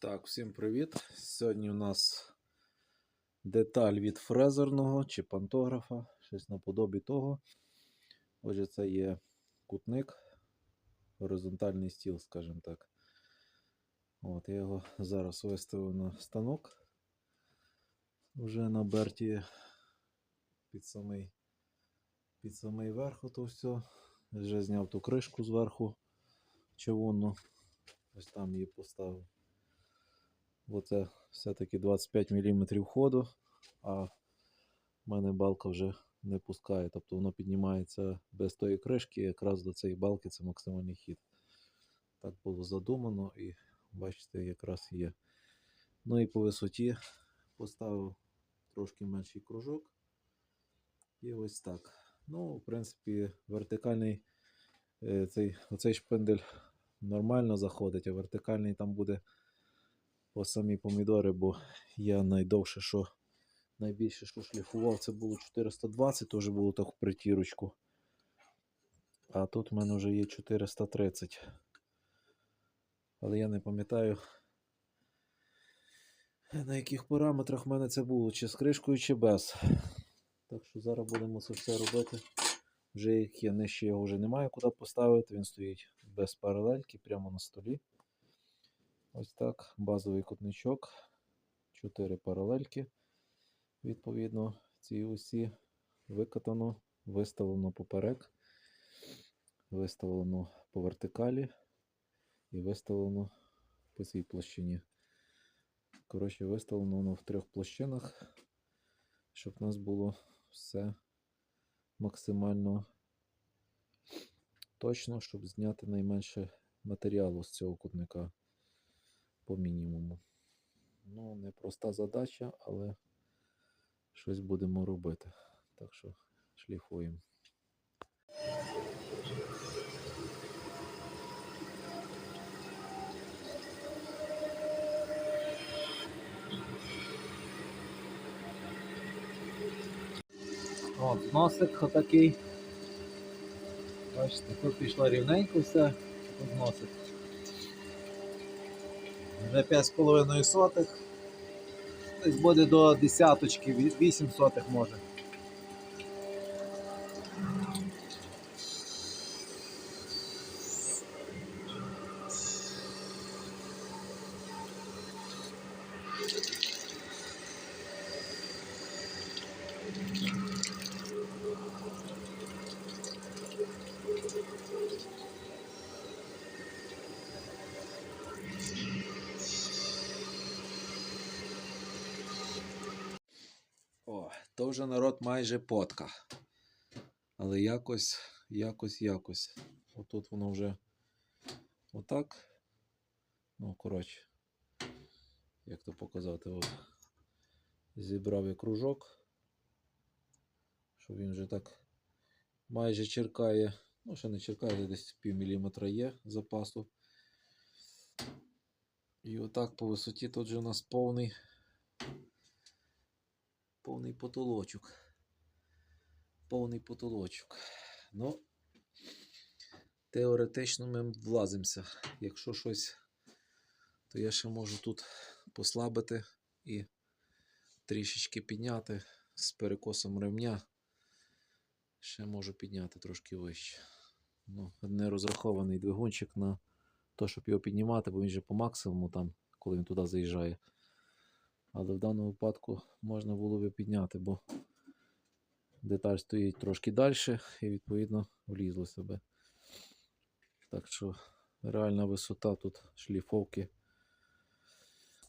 Так, всім привіт. Сьогодні у нас деталь від фрезерного чи пантографа, щось наподобі того. Отже, це є кутник, горизонтальний стіл, скажімо так. От, я його зараз виставив на станок. Вже на берті під самий, під самий верх ото все. Вже зняв ту кришку зверху човунну. Ось там її поставив. Оце все-таки 25 мм ходу, а в мене балка вже не пускає. Тобто воно піднімається без тої кришки, якраз до цієї балки це максимальний хід. Так було задумано і бачите, якраз є. Ну і по висоті поставив трошки менший кружок. І ось так. Ну, в принципі, вертикальний е, цей, оцей шпиндель нормально заходить, а вертикальний там буде по самі помідори, бо я найдовше, що найбільше, що шліфував, це було 420, теж було так в притірочку. А тут в мене вже є 430. Але я не пам'ятаю, на яких параметрах в мене це було, чи з кришкою, чи без. Так що зараз будемо це все робити. Вже як є нижче, його вже немає куди поставити. Він стоїть без паралельки прямо на столі. Ось так, базовий кутничок, 4 паралельки. Відповідно, ці усі викатано, виставлено поперек, виставлено по вертикалі і виставлено по цій площині. Коротше, виставлено воно в трьох площинах, щоб у нас було все максимально точно, щоб зняти найменше матеріалу з цього кутника по мінімуму. Ну, непроста задача, але щось будемо робити. Так що шліфуємо. От, носик отакий. Бачите, тут пішло рівненько все, тут носик. Вже 5,5 сотих. Десь буде до десяточки, 8 сотих може. То вже народ майже потка. Але якось, якось, якось. Отут воно вже отак. Ну, коротше, як то показати, от. Зібрав я кружок, що він вже так майже черкає. Ну, ще не черкає, десь пів міліметра є запасу. І отак по висоті тут же у нас повний повний потолочок. Повний потолочок. Ну, теоретично ми влазимося. Якщо щось, то я ще можу тут послабити і трішечки підняти з перекосом ремня. Ще можу підняти трошки вище. Ну, не розрахований двигунчик на те, щоб його піднімати, бо він же по максимуму там, коли він туди заїжджає. Але в даному випадку можна було би підняти, бо деталь стоїть трошки далі і відповідно влізло себе. Так що реальна висота тут шліфовки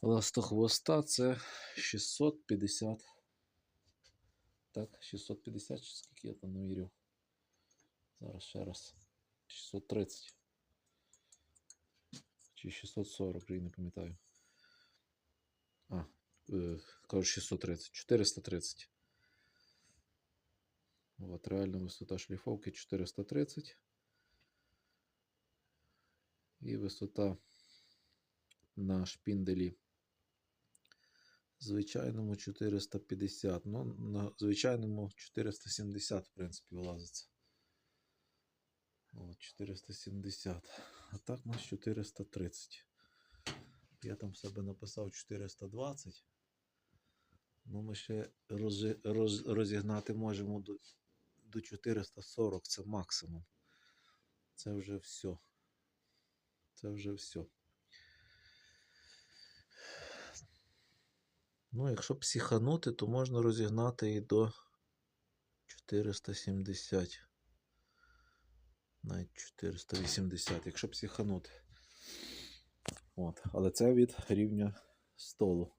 ластохвоста це 650. Так, 650 чи скільки я там намірю. Зараз ще раз. 630. Чи 640, вже й не пам'ятаю. А, кажу 630, 430. От, реальна висота шліфовки 430. І висота на шпінделі звичайному 450. Ну, на звичайному 470, в принципі, вилазиться. От, 470. А так у нас 430. Я там себе написав 420. Ну, ми ще розі- роз, розігнати можемо до, до 440, це максимум. Це вже все. Це вже все. Ну, якщо психанути, то можна розігнати і до 470. Навіть 480, якщо психанути. От. Але це від рівня столу.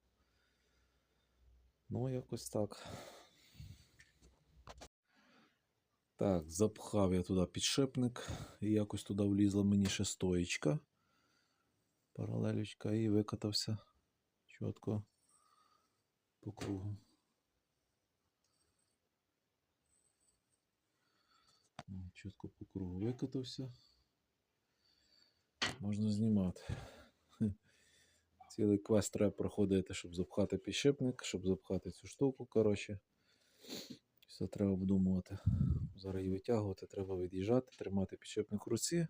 Ну, якось так. Так, запхав я туди підшипник, і якось туди влізла мені ще стоїчка. Паралелючка, і викатався чітко по кругу. Чітко по кругу викатався. Можна знімати. Цілий квест треба проходити, щоб запхати підшипник, щоб запхати цю штуку, коротше. Все треба обдумувати. Зараз її витягувати, треба від'їжджати, тримати підшипник в руці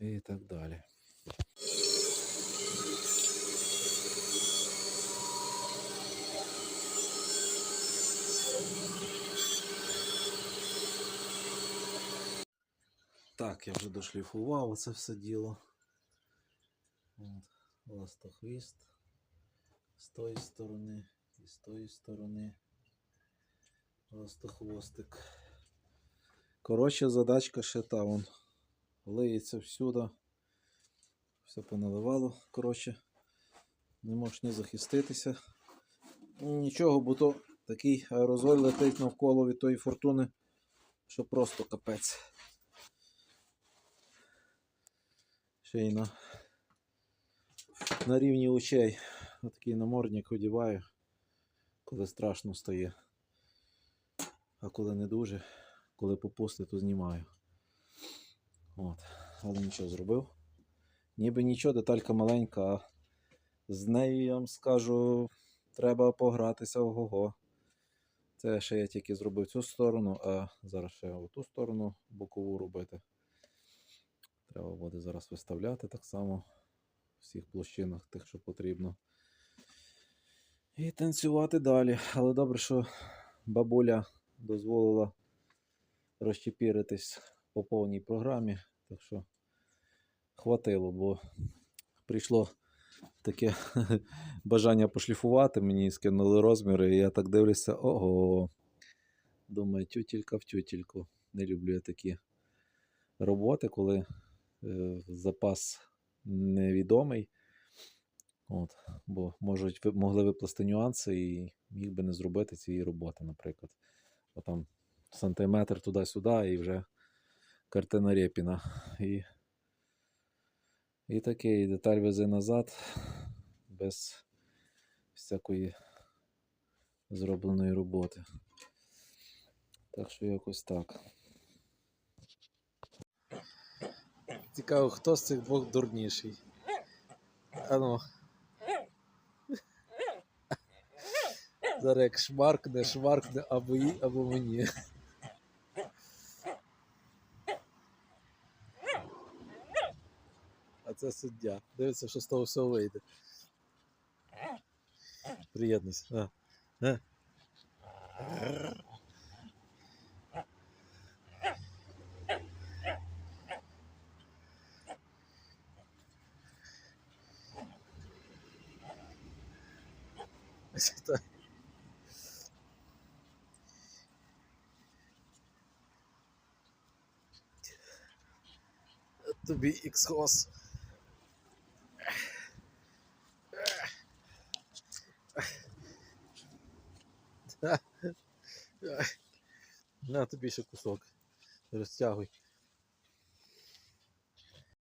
і так далі. Так, я вже дошліфував це все діло. Ластохвіст з тої сторони і з тої сторони. Ластохвостик. Коротше, задачка ще та вон. Лиється всюди. Все поналивало, коротше. Не можеш ні захиститися. Нічого, бо то такий аерозоль летить навколо від тої фортуни, що просто капець. Ще й на, на рівні очей. Отакий намордник одіваю, коли страшно стає. А коли не дуже, коли попусти, то знімаю. От. Але нічого зробив. Ніби нічого, деталька маленька, а з нею я вам скажу, треба погратися ого-го. Це ще я тільки зробив цю сторону, а зараз ще оту сторону бокову робити. Треба буде зараз виставляти так само всіх площинах, тих, що потрібно. І танцювати далі. Але добре, що бабуля дозволила розчепіритись по повній програмі. Так що хватило, бо прийшло таке бажання пошліфувати. Мені скинули розміри, і я так дивлюся, ого. Думаю, тютілька в тютільку. Не люблю я такі роботи, коли е, запас невідомий. От, бо можуть, могли випласти нюанси і міг би не зробити цієї роботи, наприклад. Бо там сантиметр туди-сюди і вже картина Рєпіна. І, і таке, і деталь вези назад без всякої зробленої роботи. Так що якось так. Цікаво, хто з цих двох дурніший. Ану. Зараз як шмаркне, шмаркне або їй, або мені. А це суддя. Дивиться, що з того всього вийде. Приєднуйся. А. А. Тобі іксхос. На тобі ще кусок. Розтягуй.